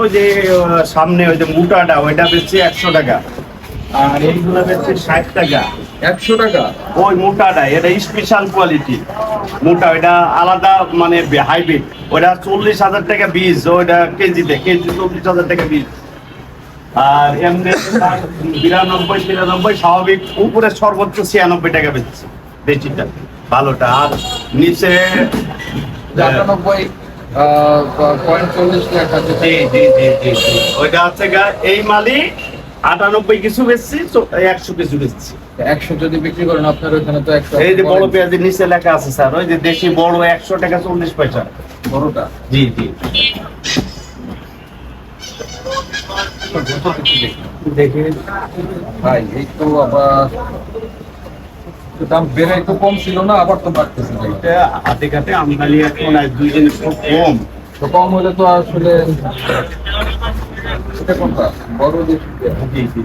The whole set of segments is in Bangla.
ওই যে সামনে ওই যে মোটাটা ওইটা বেচছে একশো টাকা। আর এইগুলো বেচছে ষাট টাকা একশো টাকা। ওই মোটাটা এটা স্পেশাল কোয়ালিটি, মোটা ওইটা আলাদা মানে হাইব্রিড ওইটা চল্লিশ হাজার টাকা বীজ ওইটা কেজিতে কেজি চল্লিশ হাজার টাকা বীজ আর এমনি বিরানব্বই তিরানব্বই স্বাভাবিক উপরে সর্বোচ্চ ছিয়ানব্বই টাকা বেচছে। বেচিটা ভালোটা। আর নিচে আটানব্বই। ওইটা হচ্ছে গা এই মালি আটানব্বই কিছু বেচছি একশো কিছু বেচছি। একশো যদি বিক্রি করেন আপনার ওখানে তো একশো এই যে বড় পেঁয়াজের নিচে লেখা আছে স্যার ওই যে দেশি বড় একশো টাকা চল্লিশ পয়সা। বড়টা? জি জি। দেখি। ভাই এই তো আবার দাম বেড়ে একটু কম ছিল না আবার তো বাড়তেছে। এটা হাতে ঘাটে আমদানি এখন আর দুই দিন খুব কম। তো কম হলে তো আসলে এটা কোনটা? বড়। জি জি।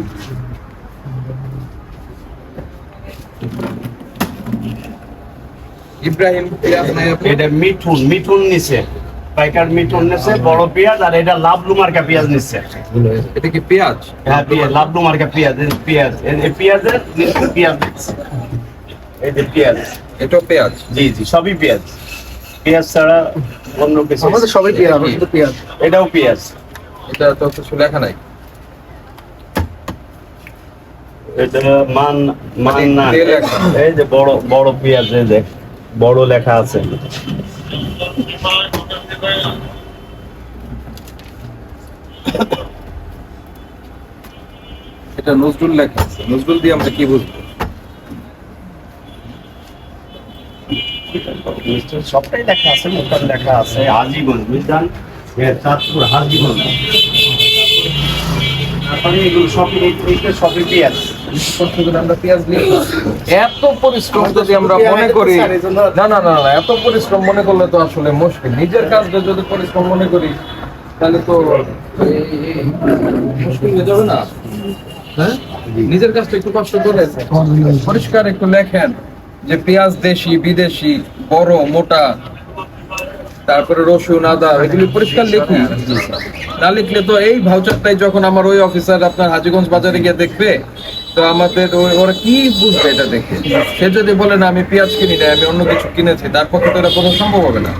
ইব্রাহিম পেঁয়াজ নাই এটা মিঠুন মিঠুন নিচে পাইকার মিঠুন নিচে বড় পেঁয়াজ আর এটা লাভলু মার্কা পেঁয়াজ নিচে এটা কি পেঁয়াজ? হ্যাঁ পেঁয়াজ লাভলু মার্কা পেঁয়াজ পেঁয়াজ পেঁয়াজের পেঁয়াজ নিচ্ছে এই যে পেঁয়াজ। এটাও পেঁয়াজ? জি জি সবই পেঁয়াজ। পেঁয়াজ ছাড়া অন্য কিছু আমাদের সবাই পেঁয়াজ আমরা শুধু পেঁয়াজ। এটাও পেঁয়াজ। এটা তো কিছু লেখা নাই। এটা মান মান না। এই যে বড় বড় পেঁয়াজ এই যে বড় লেখা আছে। এটা নজরুল লেখা আছে। নজরুল দিয়ে আমরা কি বুঝব? সবটাই লেখা আছে লেখা আছে। হাজিগঞ্জ বুঝলেন? এ, চাঁদপুর এত পরিশ্রম যদি আমরা মনে করি না না না না এত পরিশ্রম মনে করলে তো আসলে মুশকিল। নিজের কাজটা যদি পরিশ্রম মনে করি তাহলে তো মুশকিল হয়ে যাবে না। হ্যাঁ? নিজের কাজটা একটু কষ্ট করে পরিষ্কার একটু লেখেন। যে পেঁয়াজ দেশি বিদেশি বড় মোটা তারপরে রসুন আদা এগুলি পরিষ্কার লিখি না লিখলে তো এই ভাউচারটাই যখন আমার ওই অফিসার আপনার হাজিগঞ্জ বাজারে গিয়ে দেখবে তো আমাদের ওই- ওরা কি বুঝবে এটা দেখে? সে যদি বলে না আমি পেঁয়াজ কিনি না আমি অন্য কিছু কিনেছি তার পক্ষে তো এটা কোনো সম্ভব হবে না।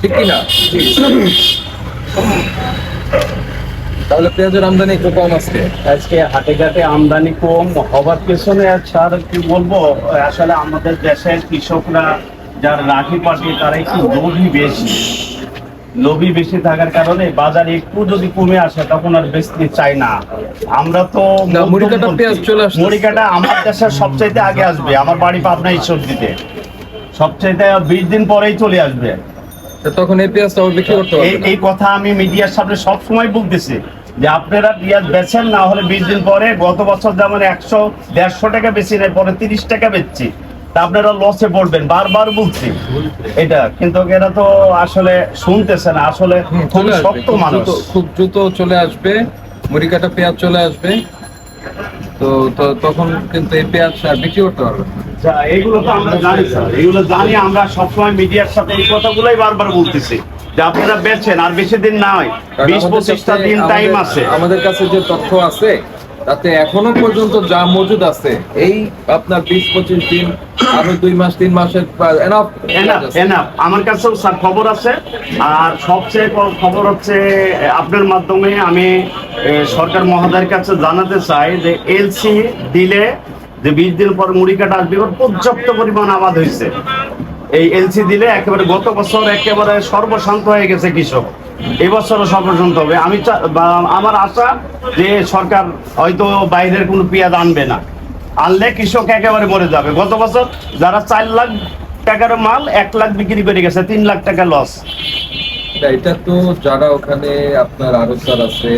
ঠিক কি না তাহলে পেঁয়াজের আমদানি একটু কম আজকে। আজকে হাটে ঘাটে আমদানি কম হবার পেছনে স্যার কি বলব? আসলে আমাদের দেশের কৃষকরা যারা রাখি পাটি তারা একটু লোভী বেশি। লোভী বেশি থাকার কারণে বাজার একটু যদি কমে আসে তখন আর বেশি চাই না। আমরা তো মুড়িকাটা। মুড়িকাটা আমার দেশের সবচাইতে আগে আসবে। আমার বাড়ি পাবনা ঈশ্বর দিতে সবচাইতে বিশ দিন পরেই চলে আসবে। তখন এই পেঁয়াজটা বিক্রি করতে এই এই কথা আমি মিডিয়ার সামনে সব সময় বলতেছি। যে আপনারা পেঁয়াজ বেচেন না হলে বিশ দিন পরে গত বছর যেমন একশো দেড়শো টাকা বেশি নেই পরে তিরিশ টাকা বেচছি। তা আপনারা লসে পড়বেন বারবার বলছি। এটা কিন্তু এরা তো আসলে শুনতেছে না আসলে খুব। শক্ত মানুষ। খুব দ্রুত চলে আসবে। মুড়িকাটা পেঁয়াজ চলে আসবে। তো তো তখন কিন্তু এই পেঁয়াজ আর বিক্রি করতে পারবে না। এগুলো তো আমরা জানি স্যার। এগুলো জানি আমরা সবসময় মিডিয়ার সাথে এই কথাগুলোই বারবার বলতেছি। যে আপনারা বেচেন আর বেশি দিন নয় বিশ পঁচিশটা দিন টাইম আছে। আমাদের কাছে যে তথ্য আছে তাতে এখনও পর্যন্ত যা মজুদ আছে এই আপনার বিশ পঁচিশ দিন আরও দুই মাস তিন মাসের এনাফ এনাফ এনাফ আমার কাছেও স্যার খবর আছে। আর সবচেয়ে খবর হচ্ছে আপনার মাধ্যমে আমি সরকার মহোদয়ের কাছে জানাতে চাই যে এলসি দিলে যে বিশ দিন পর মুড়ি কাটা আসবে পর্যাপ্ত পরিমাণ আবাদ হয়েছে। এই এলসি দিলে একেবারে গত বছর একেবারে সর্বশান্ত হয়ে গেছে কৃষক। এবছরও সর্বশান্ত হবে। আমি আমার আশা যে সরকার হয়তো বাইরের কোনো পেঁয়াজ আনবে না। আনলে কৃষক একেবারে মরে যাবে। গত বছর যারা চার লাখ টাকার মাল, এক লাখ বিক্রি করে গেছে, তিন লাখ টাকা লস এটা তো যারা ওখানে আপনার আরোসার আছে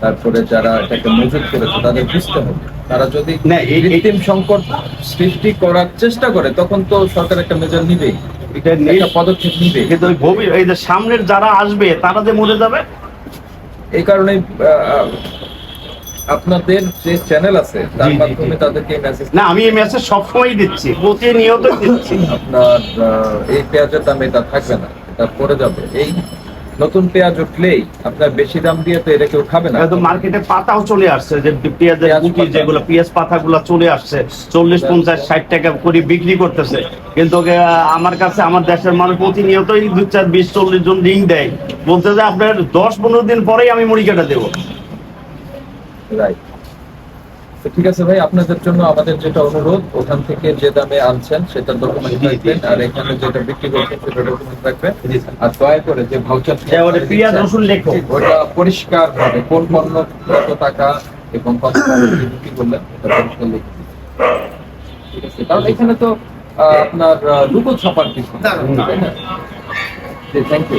তারপরে যারা এটাকে মজুত করেছে তাদের বুঝতে হবে। তারা যদি না, এই- এই- কৃত্রিম সংকট সৃষ্টি করার চেষ্টা করে তখন তো সরকার একটা মেজার নিবেই। পদক্ষেপ নিবে কিন্তু এই যে সামনের যারা আসবে তারা যে মরে যাবে? এই কারণে আপনাদের যে চ্যানেল আছে তার মাধ্যমে। তাদেরকে মেসেজ না আমি এই মেসেজ সবসময় দিচ্ছি প্রতিনিয়ত দিচ্ছি। আপনার এই পেঁয়াজের দাম এটা থাকবে না এটা পড়ে যাবে। এই নতুন পেঁয়াজ উঠলেই আপনার বেশি দাম দিয়ে তো এটা কেউ খাবে না। হয়তো মার্কেটে পাতাও চলে আসছে যে পেঁয়াজের পেঁয়াজ গুটি। যেগুলো পেঁয়াজ পাতাগুলো চলে আসছে চল্লিশ পঞ্চাশ ষাট টাকা করে বিক্রি করতেছে। কিন্তু আমার কাছে আমার দেশের মানুষ প্রতিনিয়তই দু চার বিশ চল্লিশ জন লিঙ্ক দেয়। বলতে যে আপনার দশ পনেরো দিন পরেই আমি মুড়ি কাটা দেবো। রাইট তো ঠিক আছে ভাই আপনাদের জন্য আমাদের যেটা অনুরোধ ওখান থেকে যে দামে আনছেন সেটা ডকুমেন্ট। রাখবেন আর এখানে যেটা বিক্রি করছেন সেটা ডকুমেন্ট রাখবেন। আর দয়া করে যে ভাউচার পেঁয়াজ রসুন লেখো। ওটা পরিষ্কার ভাবে কোন পণ্য কত টাকা এবং কত টাকা বিক্রি করলেন এটা পরিষ্কার লিখে। ঠিক আছে কারণ এখানে তো আপনার লুকো ছাপার কিছু না। Thank you